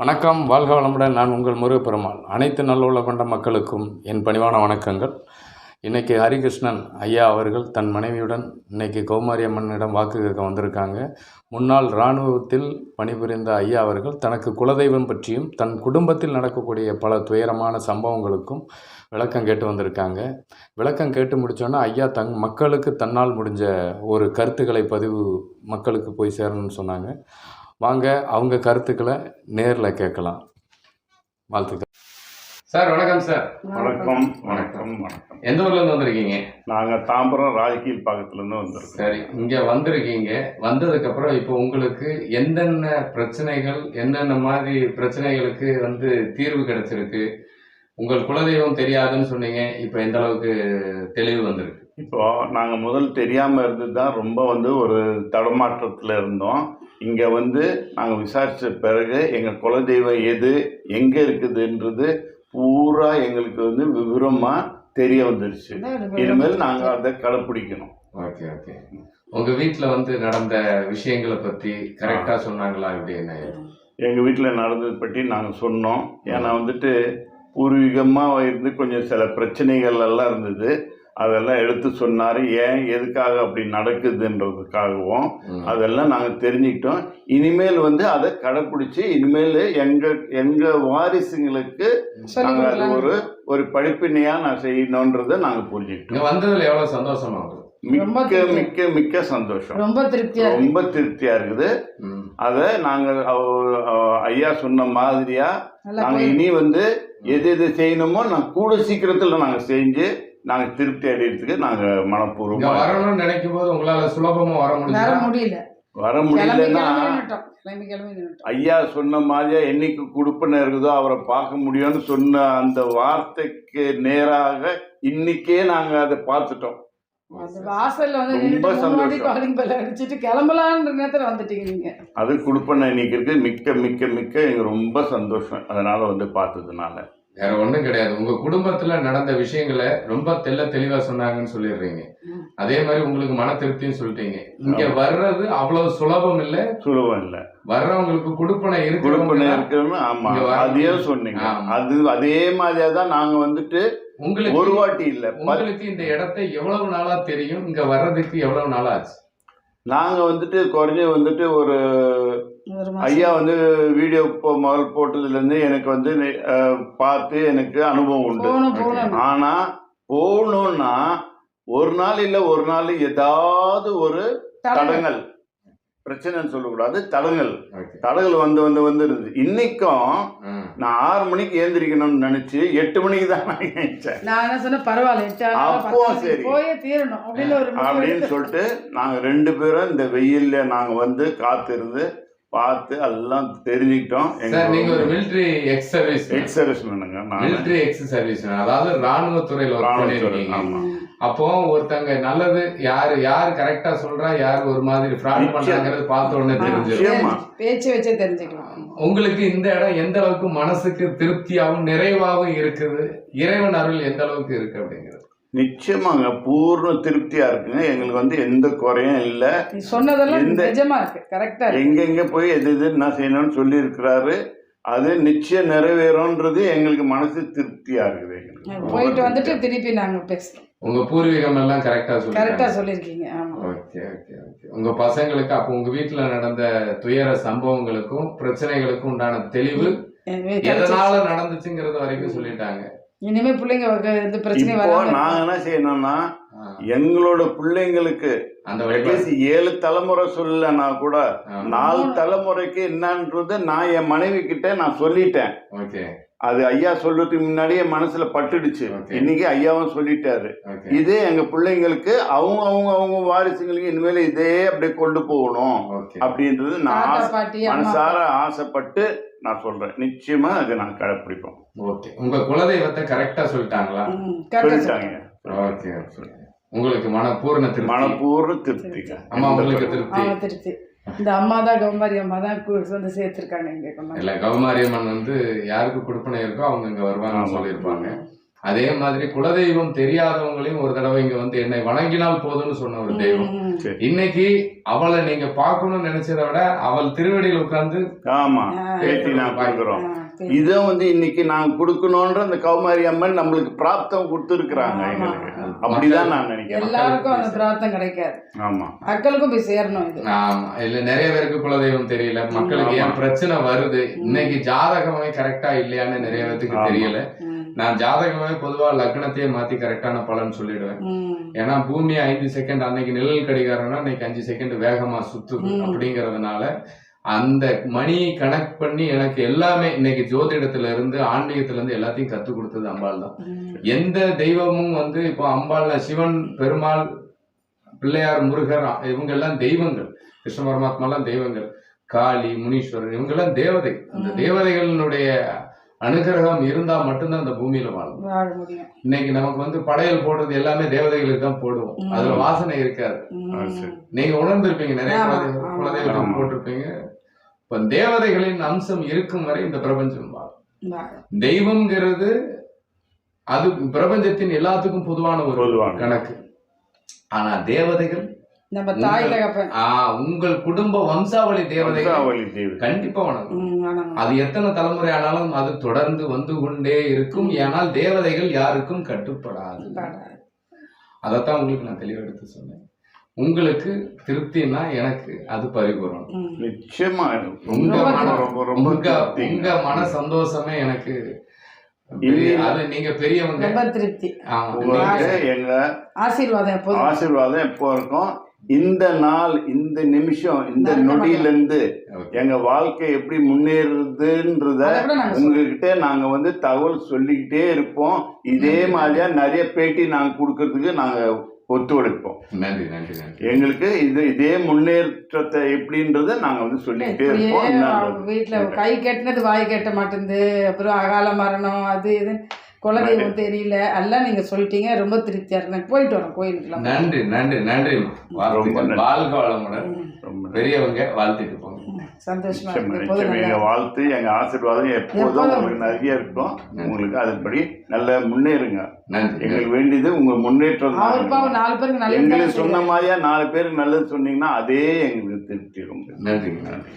வணக்கம் வாழ்க வளமுடன். நான் உங்கள் முருகப்பெருமாள் அனைத்து நல்லுள்ள கொண்ட மக்களுக்கும் என் பணிவான வணக்கங்கள். இன்றைக்கி ஹரிகிருஷ்ணன் ஐயா அவர்கள் தன் மனைவியுடன் இன்னைக்கு கௌமாரி அம்மனிடம் வாக்கு கேட்க வந்திருக்காங்க. முன்னாள் இராணுவத்தில் பணிபுரிந்த ஐயா அவர்கள் தனக்கு குலதெய்வம் பற்றியும் தன் குடும்பத்தில் நடக்கக்கூடிய பல துயரமான சம்பவங்களுக்கும் விளக்கம் கேட்டு வந்திருக்காங்க. விளக்கம் கேட்டு முடித்தோன்னா ஐயா தங் மக்களுக்கு தன்னால் முடிஞ்ச ஒரு கருத்துக்களை பதிவு மக்களுக்கு போய் சேரணும்னு சொன்னாங்க. வாங்க அவங்க கருத்துக்களை நேரில் கேட்கலாம். வாழ்த்துக்கள். சார் வணக்கம் சார். வணக்கம் வணக்கம் வணக்கம். எந்த ஊர்லேருந்து வந்திருக்கீங்க? நாங்க தாம்பரம் ராஜகீழ் பக்கத்துல இருந்து வந்திருக்கோம். சரி இங்கே வந்திருக்கீங்க. வந்ததுக்கப்புறம் இப்போ உங்களுக்கு எந்தெந்த பிரச்சனைகள் என்னென்ன மாதிரி பிரச்சனைகளுக்கு வந்து தீர்வு கிடைச்சிருக்கு? உங்கள் குலதெய்வம் தெரியாதுன்னு சொன்னீங்க இப்போ எந்த அளவுக்கு தெளிவு வந்திருக்கு? இப்போ நாங்க முதல் தெரியாம இருந்தது தான் ரொம்ப வந்து ஒரு தடமாற்றத்துல இருந்தோம். இங்க வந்து நாங்க விசாரிச்ச பிறகு எங்க குலதெய்வம் எது எங்க இருக்குதுன்றது பூரா எங்களுக்கு வந்து விவரமா தெரிய வந்துருச்சு. இனிமேல் நாங்க அதை கடைப்பிடிக்கணும். Okay okay. உங்கள் வீட்டில் வந்து நடந்த விஷயங்களை பற்றி கரெக்டாக சொன்னாங்களா அப்படின்னு எங்க வீட்டில் நடந்தது பற்றி நாங்கள் சொன்னோம். ஏன்னா வந்துட்டு பூர்வீகமாக இருந்து கொஞ்சம் சில பிரச்சனைகள் எல்லாம் இருந்தது. அதெல்லாம் எடுத்து சொன்னார். ஏன் எதுக்காக அப்படி நடக்குதுன்றதுக்காகவும். அதெல்லாம் நாங்கள் தெரிஞ்சுக்கிட்டோம். இனிமேல் வந்து அதை கடைப்பிடிச்சி இனிமேல் எங்கள் எங்கள் வாரிசுங்களுக்கு நாங்கள் அது ஒரு ஒரு படிப்பினையாக நான் செய்யணுன்றதை நாங்கள் புரிஞ்சுக்கிட்டோம். வந்ததுல எவ்வளவு சந்தோஷமா இருக்கு ரொம்ப மிக்க. மிக்க மிக்க சந்தோஷம். ரொம்ப திருப்தியா ரொம்ப திருப்தியாக இருக்குது. அதை நாங்கள் ஐயா சொன்ன மாதிரியா நாங்கள் இனி வந்து எது எது செய்யணுமோ நான் கூட சீக்கிரத்தில் நாங்கள் செஞ்சு நாங்கள் திருப்தி அடையிறதுக்கு நாங்கள் மனப்பூர்வமாக வரணும்னு நினைக்கும் போது உங்களால சுலபமா வர வர முடிஞ்சா முடியல. வர முடியலன்னா ஐயா சொன்ன மாதிரியா என்னைக்கு கொடுப்பன இருக்குதோ அவரை பார்க்க முடியும்னு சொன்ன அந்த வார்த்தைக்கு நேராக இன்னைக்கே நாங்கள் அதை பார்த்துட்டோம். வாசல்ல வந்து கிளம்பலான்ற நேரத்துல வந்துட்டீங்க நீங்க. அது கொடுப்பன இன்னைக்கு இருக்கு. மிக்க மிக்க மிக்க எங்க ரொம்ப சந்தோஷம். அதனால வந்து பார்த்ததுனால. வேற ஒண்ணும் கிடையாது. உங்க குடும்பத்துல நடந்த விஷயங்களை ரொம்ப தெள்ள தெளிவா சொன்னாங்கன்னு சொல்லிடுறீங்க. அதே மாதிரி உங்களுக்கு மன திருப்தியும் சொல்லிட்டீங்க. இங்க வர்றது அவ்வளவு சுலபம் இல்ல. சுலபம் இல்லை. வர்றவங்களுக்கு குடுப்பனை கொடுப்பன இருக்கிறவங்க இருக்குன்னு ஆமா. அதையும் சொன்னீங்க. அது அதே மாதிரியா தான் நாங்க வந்துட்டு ஒரு உங்களுக்கு வாட்டி இல்ல. உங்களுக்கு இந்த இடத்தை எவ்வளவு நாளா தெரியும்? இங்க வர்றதுக்கு எவ்வளவு நாள் ஆச்சு? நாங்க வந்துட்டு குறைஞ்ச வந்துட்டு ஒரு ஒரு ஐயா வந்து வீடியோ போ- முதல் போட்டதுல இருந்து எனக்கு வந்து பார்த்து எனக்கு அனுபவம் உண்டு. போகணும் போகணும். ஆனா போகணும்னா ஒரு நாள் இல்ல ஒரு நாள் ஏதாவது ஒரு தடங்கள். பிரச்சனைன்னு சொல்லக்கூடாது தடங்கள். தடங்கள் வந்து வந்து வந்து இருந்தது. இன்னைக்கும். நான் ஆறு மணிக்கு ஏந்திரிக்கணும்னு நினைச்சு எட்டு மணிக்கு தான் நான் ஏந்திரிச்சேன் நான் என்ன சொன்னேன்? பரவாயில்ல அப்போ சரி. போயே தீரணும். அப்படின்னு சொல்லிட்டு நாங்க ரெண்டு பேரும் இந்த வெயில்ல நாங்க வந்து காத்திருந்து பார்த்து எல்லாம் தெரிஞ்சுக்கிட்டோம். சார் நீங்க ஒரு மிலிட்டரி எக்ஸ் சர்வீஸ் எக்ஸ் சர்வீஸ்மேனுங்க நான். மிலிட்டரி எக்ஸ் சர்வீஸ் அதாவது ராணுவ துறையில ஒர்க் ராணுவத்துறை, பண்ணிருக்கீங்க ஆமா. அப்போ ஒருத்தங்க நல்லது யாரு யார் கரெக்டா சொல்றா யார் ஒரு மாதிரி ஃப்ராட். பண்றாங்கிறது பார்த்த உடனே தெரிஞ்சிடும். பேச்சு வச்சே தெரிஞ்சுக்கலாம். உங்களுக்கு இந்த இடம் எந்த அளவுக்கு மனசுக்கு திருப்தியாகவும் நிறைவாகவும் இருக்குது? இறைவன் அருள் எந்த அளவுக்கு இருக்கு அப்படிங்கிறது. நிச்சயமாங்க பூர்ண திருப்தியா இருக்குங்க. எங்களுக்கு வந்து எந்த குறையும் இல்ல. நீ சொன்னதெல்லாம் எந்த- நிஜமா இருக்கு. கரெக்டா இருக்கு. எங்கெங்க போய் எது எது என்ன செய்யணும்னு சொல்லி இருக்கிறாரு அது நிச்சயம் நிறைவேறும்ன்றது எங்களுக்கு மனசு திருப்தியா இருக்குது எங்களுக்கு. போயிட்டு வந்துட்டு திருப்பி நாங்க பேசுறோம். உங்க பூர்வீகம் எல்லாம் கரெக்டா கரெக்டா சொல்லிருக்காங்க சொல்லியிருக்கீங்க. ஆமா. Okay okay okay. உங்க பசங்களுக்கு அப்போ உங்க வீட்டுல நடந்த துயர சம்பவங்களுக்கும் பிரச்சனைகளுக்கும் உண்டான தெளிவு. எதனால நடந்துச்சுங்கிறது வரைக்கும் சொல்லிட்டாங்க. இனிமே பிள்ளைங்க இந்த பிரச்சனை இப்போ நாங்க என்ன செய்யணும்னா எங்களோட பிள்ளைங்களுக்கு அந்த ஏழு தலைமுறை சொல்லலைன்னா கூட நாலு தலைமுறைக்கு என்னன்றது நான் என் மனைவி கிட்ட நான் சொல்லிட்டேன். ஓகே. அது ஐயா சொல்றதுக்கு முன்னாடியே மனசுல பட்டுடுச்சு. இன்னைக்கு ஐயாவும் சொல்லிட்டாரு. இதே எங்க பிள்ளைங்களுக்கு அவங்க அவங்க அவங்க வாரிசுங்களுக்கு இனிமேல் இதே அப்படியே கொண்டு போகணும் அப்படின்றது நான் மனசார ஆசைப்பட்டு நான் சொல்றேன். நிச்சயமா அதை நான் கடைப்பிடிப்போம். ஓகே உங்க குலதெய்வத்தை கரெக்டா சொல்லிட்டாங்களா? சொல்லிட்டாங்க. ஓகே உங்களுக்கு மன பூர்ண திருப்தி? மனப்பூர்வ திருப்திங்க அம்மா உங்களுக்கு. திருப்தி? ஆமா திருப்தி. இந்த அம்மா தான் கௌமாரி அம்மா தான் வந்து சேர்த்திருக்காங்க இங்க. இல்ல கௌமாரியம்மன் வந்து யாருக்கு கொடுப்பனை இருக்கோ அவங்க இங்க வருவாங்கன்னு. சொல்லியிருப்பாங்க அதே மாதிரி குலதெய்வம் தெரியாதவங்களையும் ஒரு தடவை இங்க வந்து என்னை வணங்கினால் போதும்னு சொன்ன ஒரு தெய்வம் இன்னைக்கு அவளை நீங்க பார்க்கணும்னு நினைச்சதை விட அவள் திருவடியில் உட்கார்ந்து ஆமா. பேட்டி நான் சரி. இதை வந்து இன்னைக்கு நான் கொடுக்கணுன்ற அந்த கௌமாரி அம்மன் நம்மளுக்கு பிராப்தம் கொடுத்துருக்குறாங்க. எங்களுக்கு அப்படிதான் நான் நினைக்கிறேன் எல்லாருக்கும் அந்த பிரார்த்தம் கிடைக்காது ஆமா மக்களுக்கும் போய் சேரணும் இது ஆமா இல்ல நிறைய பேருக்கு குலதெய்வம் தெரியல மக்களுக்கு ஏன். பிரச்சனை வருது இன்னைக்கு ஜாதகமே கரெக்டா இல்லையான்னு நிறைய பேருக்கு. தெரியல. நான் ஜாதகமே பொதுவா லக்னத்தையே மாத்தி கரெக்டான பலன் சொல்லிடுவேன். ஏன்னா பூமி ஐந்து செகண்ட் அன்னைக்கு நிழல் கடிகாரம்னா இன்னைக்கு அஞ்சு செகண்ட் வேகமா சுத்துது ம். அப்படிங்கறதுனால அந்த மணியை கனெக்ட் பண்ணி எனக்கு எல்லாமே இன்னைக்கு ஜோதிடத்துல இருந்து ஆன்மீகத்துல இருந்து எல்லாத்தையும் கத்து கொடுத்தது அம்பாள் தான். எந்த தெய்வமும் வந்து இப்போ அம்பாள்ல சிவன் பெருமாள் பிள்ளையார் முருகர் இவங்க எல்லாம் தெய்வங்கள் கிருஷ்ண பரமாத்மாலாம் தெய்வங்கள் காளி முனீஸ்வரர் இவங்க எல்லாம் தேவதை அந்த. தேவதைகளினுடைய அனுகிரகம் இருந்தா மட்டும்தான் அந்த பூமியில வாழும் வாழ முடியும் இன்னைக்கு நமக்கு வந்து படையல் போடுறது எல்லாமே தேவதைகளுக்கு தான் போடுவோம். அதுல வாசனை இருக்காது. நீங்க உணர்ந்திருப்பீங்க நிறைய. குலதெய்வத்துக்கு. போட்டிருப்பீங்க இப்ப தேவதைகளின் அம்சம் இருக்கும் வரை இந்த பிரபஞ்சம் வாழும் வாழும். தெய்வம்ங்கிறது அது பிரபஞ்சத்தின் எல்லாத்துக்கும் பொதுவான ஒரு. கணக்கு ஆனா தேவதைகள் நம்ம தாய் உங்கள்- தகப்பன் ஆ, உங்கள் குடும்ப வம்சாவளி தேவதைகள் வம்சாவளி தேவி கண்டிப்பா வணக்கம். அது எத்தனை தலைமுறை ஆனாலும் அது தொடர்ந்து வந்து கொண்டே இருக்கும். ஏனால் தேவதைகள் யாருக்கும் கட்டுப்படாது. பாடாது. அதைத்தான் உங்களுக்கு நான் தெளிவா எடுத்து சொன்னேன். உங்களுக்கு திருப்தினா எனக்கு அது பரிபூரணம். நிச்சயமா உங்க ரொம்ப மன ரொம்ப ரொம்ப உங்க மன சந்தோஷமே எனக்கு. அது நீங்க பெரியவங்க. திருப்தி. ஆமா. உங்களுக்கு எங்க ஆசீர்வாதம் எப்போதும். ஆசீர்வாதம் எப்போ இருக்கும்? இந்த நாள் இந்த நிமிஷம் இந்த நடக்க நொடியில இருந்து Okay. எங்க வாழ்க்கை எப்படி முன்னேறுதுன்றத. உங்ககிட்ட நாங்க வந்து தகவல் சொல்லிக்கிட்டே இருப்போம். இதே மாதிரியா நிறைய பேட்டி நாங்க கொடுக்கறதுக்கு நாங்க ஒத்துழைப்போம். நன்றி நன்றி நன்றி. எங்களுக்கு இது இதே முன்னேற்றத்தை எப்படின்றத நாங்க வந்து சொல்லிக்கிட்டே இருப்போம். வீட்டுல கை கட்டினது வாய் கட்ட மாட்டேங்குது. அப்புறம் அகால மரணம் அது இது. குலதெய்வம் தெரியல. எல்லாம் நீங்க சொல்லிட்டீங்க. ரொம்ப திருப்தியா இருக்கு போயிட்டு வரோம் கோயிலுக்குலாம் நன்றி நன்றி நன்றி. வாழ்க வளமுடன். பெரியவங்க வாழ்த்திட்டு போங்க. சந்தோஷமா. எங்க வாழ்த்து எங்க ஆசீர்வாதம் எப்போதும் உங்களுக்கு நிறைய இருக்கும். உங்களுக்கு அதுபடி நல்ல முன்னேறுங்க. நன்றி. எங்களுக்கு வேண்டியது உங்க முன்னேற்றம் நாலு பேருக்கு நல்லது எங்களுக்கு சொன்ன மாதிரியா நாலு பேருக்கு நல்லது சொன்னீங்கன்னா அதே எங்களுக்கு திருப்தி ரொம்ப. நன்றி நன்றி.